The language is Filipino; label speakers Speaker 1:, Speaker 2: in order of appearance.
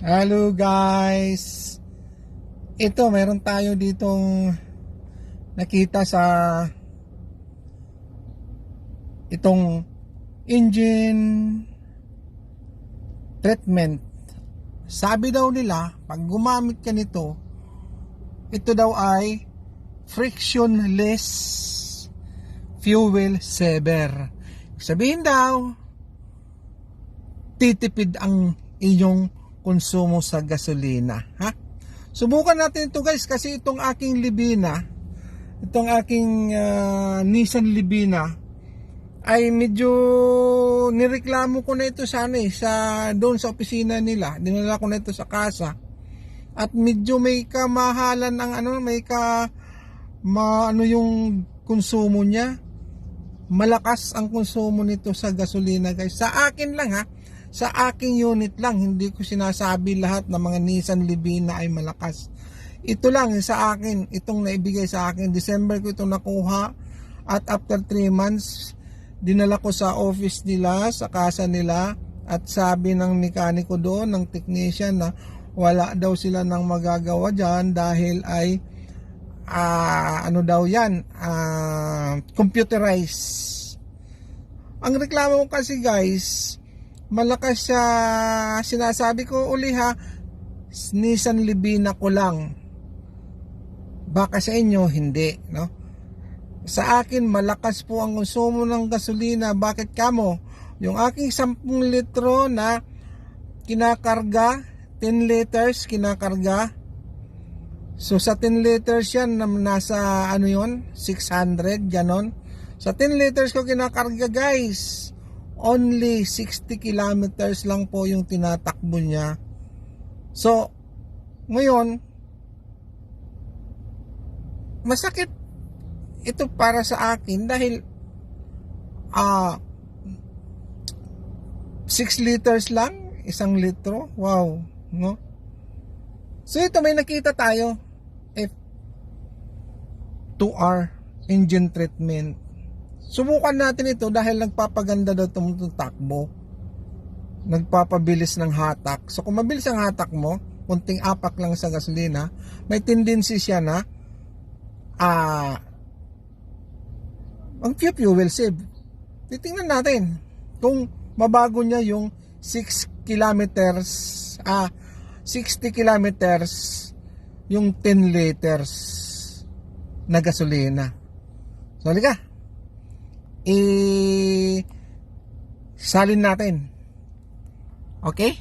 Speaker 1: Hello guys. Ito, meron tayo ditong nakita sa itong engine treatment. Sabi daw nila, pag gumamit ka nito, ito daw ay frictionless fuel saver. Sabihin daw, titipid ang iyong konsumo sa gasolina. Ha? Subukan natin ito guys kasi itong aking Libina, itong aking ah, Nissan Libina ay medyo nireklamo ko na ito sana eh, sa doon sa opisina nila. Dinala ko na ito sa kasa. At medyo may kamahalan ang ano, may ka ma, ano yung konsumo niya. Malakas ang konsumo nito sa gasolina guys. Sa akin lang ha, sa aking unit lang, hindi ko sinasabi lahat ng mga Nissan Livina ay malakas. Ito lang sa akin, itong naibigay sa akin. December ko itong nakuha at after 3 months, dinala ko sa office nila, sa casa nila at sabi ng mekaniko doon, ng technician na wala daw sila nang magagawa dyan dahil ay ah, ano daw yan, ah, computerized. Ang reklamo ko kasi guys, malakas siya, sinasabi ko uli ha, Nissan Libina ko lang. Baka sa inyo, hindi, no? Sa akin, malakas po ang konsumo ng gasolina. Bakit kamo? Yung aking 10 litro na kinakarga, 10 liters kinakarga. So sa 10 liters yan, nasa ano yon 600, ganon. Sa 10 liters ko kinakarga guys, only 60 kilometers lang po yung tinatakbo niya. So, ngayon, masakit ito para sa akin dahil ah 6 liters lang, isang litro. Wow, no? So ito may nakita tayo F 2R engine treatment. Subukan natin ito dahil nagpapaganda daw itong takbo. Nagpapabilis ng hatak. So kung mabilis ang hatak mo, kunting apak lang sa gasolina, may tendency siya na ah ang few fuel save. Titingnan natin kung mabago niya yung 6 kilometers, ah, 60 kilometers yung 10 liters na gasolina. So, halika. I salin natin. Okay?